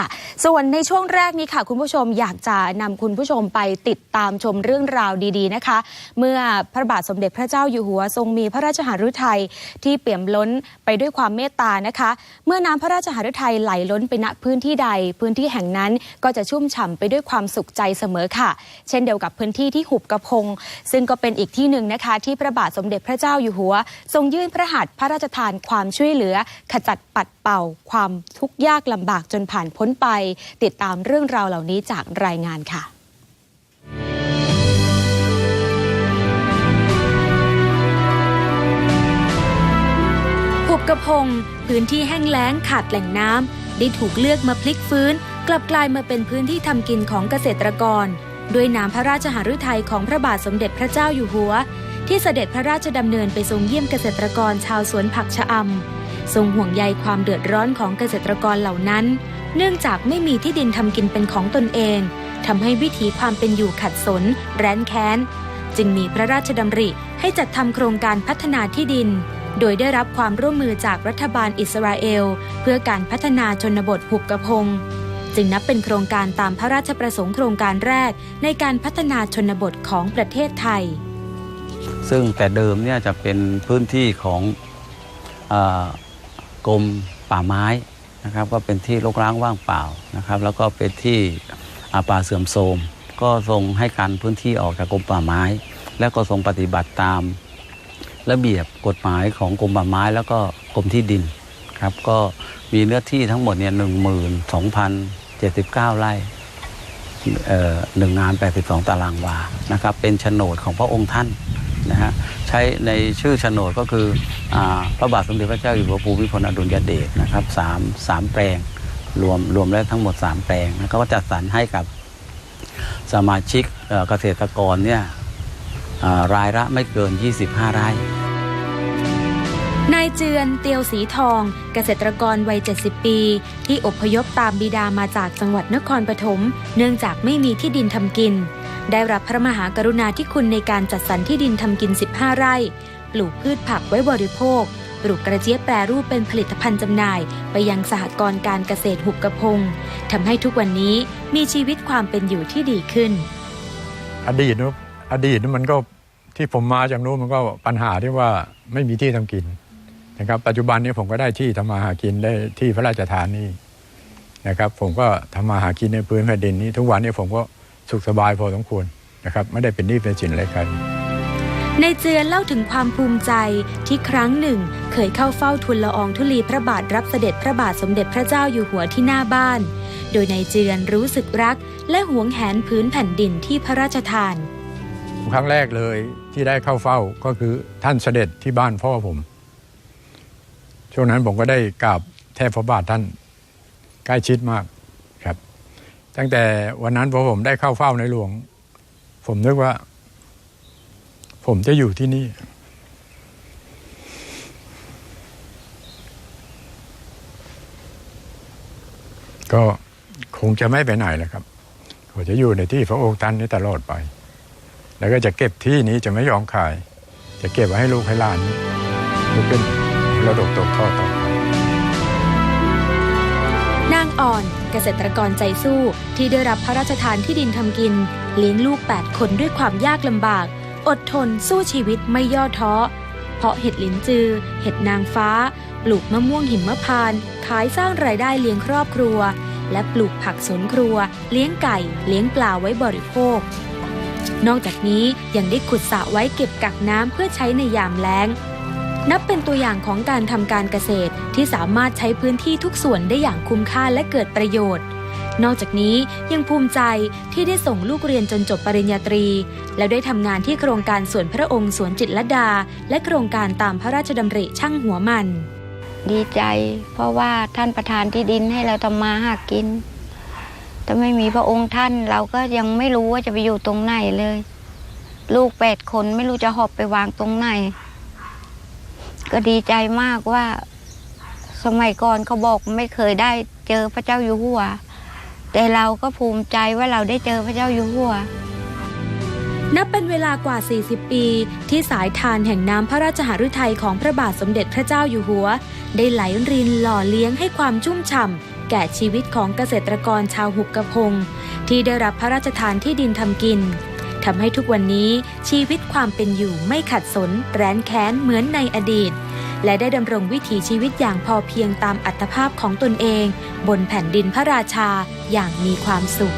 ค่ะส่วนในช่วงแรกนี้ค่ะ คุณผู้ชมอยากจะนำคุณผู้ชมไปติดตามชมเรื่องราวดีๆนะคะ เมื่อพระบาทสมเด็จพระเจ้าอยู่หัวทรงมีพระราชหฤทัยที่เปี่ยมล้นไปด้วยความเมตตานะคะ เมื่อน้ำพระราชหฤทัยไหลล้นไปณพื้นที่ใด พื้นที่แห่งนั้นก็จะชุ่มฉ่ำไปด้วยความสุขใจเสมอค่ะ เช่นเดียวกับพื้นที่ที่หุบกระพง ซึ่งก็เป็นอีกที่หนึ่งนะคะ ที่พระบาทสมเด็จพระเจ้าอยู่หัว ทรงยื่นพระหัตถ์พระราชทานความช่วยเหลือ ขจัดปัดเป่าความทุกข์ยากลำบากจนผ่านพ้น้นไป ติดตามเรื่องราวเหล่านี้จากรายงานค่ะหุบกระพง พื้นที่แห้งแล้งขาดแหล่งน้ำได้ถูกเลือกมาพลิกฟื้น กลับกลายมาเป็นพื้นที่ทำกินของเกษตรกร ด้วยน้ำพระราชหฤทัยของพระบาทสมเด็จพระเจ้าอยู่หัว ที่เสด็จพระราชดำเนินไปทรงเยี่ยมเกษตรกรชาวสวนผักชะอำทรงห่วงใยความเดือดร้อนของเกษตรกรเหล่านั้น เนื่องจากไม่มีที่ดินทำกินเป็นของตนเองทำให้วิถีความเป็นอยู่ขัดสน แร้นแค้น จึงมีพระราชดำริให้จัดทำโครงการพัฒนาที่ดิน โดยได้รับความร่วมมือจากรัฐบาลอิสราเอล เพื่อการพัฒนาชนบทหุบกระพง จึงนับเป็นโครงการตามพระราชประสงค์โครงการแรกในการพัฒนาชนบทของประเทศไทย ซึ่งแต่เดิมเนี่ยจะเป็นพื้นที่ของอกรมป่าไม้ นะครับก็เป็นที่รกร้างว่างเปล่านะครับ แล้วก็เป็นที่อาป่าเสื่อมโทรมก็ทรงให้การพื้นที่ออกจากกรมป่าไม้ และก็ทรงปฏิบัติตามระเบียบกฎหมายของกรมป่าไม้ แล้วก็กรมที่ดินครับก็มีเนื้อที่ทั้งหมดเนี่ยหนึ่งหมื่นสองพันเจ็ดสิบเก้าไร่เอ่อหนึ่งงาน82ตารางวานะครับเป็นโฉนดของพระองค์ท่าน นะฮะใช้ในชื่อโฉนดก็คืออพระบาทสมเด็จพระเจ้าอยู่หัวภูมิพลอดุลยเดชนะครับสามสามแปลงรวมรวมแล้วทั้งหมด 3 แปลงแล้วก็จัดสรรให้กับสมาชิกเกษตรกรเนี่ยรายละไม่เกิน 25 ไร่นายเจือนเตียวสีทอง เกษตรกรวัย 70 ปี ที่อพยพตามบิดามาจากจังหวัดนครปฐมเนื่องจากไม่มีที่ดินทำกิน ได้รับพระมหากรุณาธิคุณในการจัดสรรที่ดินทำกิน 15 ไร่ ปลูกพืชผักไว้บริโภค ปลูกกระเจี๊ยบแปรรูปเป็นผลิตภัณฑ์จำหน่าย ไปยังสหกรณ์การเกษตรหุบกระพงทำให้ทุกวันนี้มีชีวิตความเป็นอยู่ที่ดีขึ้น อดีตนู้นอดีตนู้นมันก็ที่ผมมาจากนู้นมันก็ปัญหาที่ว่าไม่มีที่ทำกินนะครับ ปัจจุบันนี้ผมก็ได้ที่ทำมาหากินได้ที่พระราชทานนี่นะครับ ผมก็ทำมาหากินในพื้นแผ่นดินนี้ ทุกวันนี้ผมก็ สุขสบายพอสมควรนะครับไม่ได้เป็นหนี้เป็นสินอะไรใครในเจือนเล่าถึงความภูมิใจที่ครั้งหนึ่ง เคยเข้าเฝ้าทุนละอองธุลีพระบาทรับเสด็จพระบาทสมเด็จพระเจ้าอยู่หัวที่หน้าบ้าน โดยในเจือนรู้สึกรัก และหวงแหนพื้นแผ่นดินที่พระราชทาน ครั้งแรกเลยที่ได้เข้าเฝ้าก็คือท่านเสด็จที่บ้านพ่อผม ช่วงนั้นผมก็ได้กราบแทบพระบาทท่านใกล้ชิดมากครับ ตั้งแต่วันนั้นพอผมได้เข้าเฝ้าในหลวง ผมนึกว่า ผมจะอยู่ที่นี่ ก็คงจะไม่ไปไหนแล้วครับผมจะอยู่ในที่พระองค์ท่านนี้ตลอดไป แล้วก็จะเก็บที่นี้จะไม่ยอมขาย จะเก็บไว้ให้ลูกให้หลานลูกเป็นระดกตกทอดต่อไป นางอ่อนเกษตรกรใจสู้ที่ได้รับพระราชทานที่ดินทำกิน เลี้ยงลูก 8 คนด้วยความยากลำบาก อดทนสู้ชีวิตไม่ย่อท้อ เพราะเห็ดหลินจือ เห็ดนางฟ้า ปลูกมะม่วงหิมพานต์ขายสร้างรายได้เลี้ยงครอบครัว และปลูกผักสวนครัว เลี้ยงไก่ เลี้ยงปลาไว้บริโภค นอกจากนี้ยังได้ขุดสระไว้เก็บกักน้ำเพื่อใช้ในยามแล้ง นับเป็นตัวอย่างของการทำการเกษตรที่สามารถใช้พื้นที่ทุกส่วนได้อย่างคุ้มค่าและเกิดประโยชน์ นอกจากนี้ยังภูมิใจที่ได้ส่งลูกเรียนจนจบปริญญาตรี และได้ทำงานที่โครงการสวนพระองค์สวนจิตรลดา และโครงการตามพระราชดำริช่างหัวมัน ดีใจ เพราะว่าท่านประทานที่ดินให้เราทำมาหากินถ้าไม่มีพระองค์ท่านเราก็ยังไม่รู้ว่าจะไปอยู่ตรงไหนเลย ลูกแปดคนไม่รู้จะหอบไปวางตรงไหน ก็ดีใจมากว่า สมัยก่อนเขาบอกไม่เคยได้เจอพระเจ้าอยู่หัว แต่เราก็ภูมิใจว่าเราได้เจอพระเจ้าอยู่หัวนับเป็นเวลากว่า 40 ปี ที่สายทานแห่งน้ำพระราชหฤทัยของพระบาทสมเด็จพระเจ้าอยู่หัว ได้ไหลรินหล่อเลี้ยงให้ความชุ่มฉ่ำแก่ชีวิตของเกษตรกรชาวหุบกระพง ที่ได้รับพระราชทานที่ดินทำกิน ทำให้ทุกวันนี้ชีวิตความเป็นอยู่ไม่ขัดสน แร้นแค้นเหมือนในอดีต และได้ดำรงวิถีชีวิตอย่างพอเพียงตามอัตภาพของตนเอง บนแผ่นดินพระราชาอย่างมีความสุข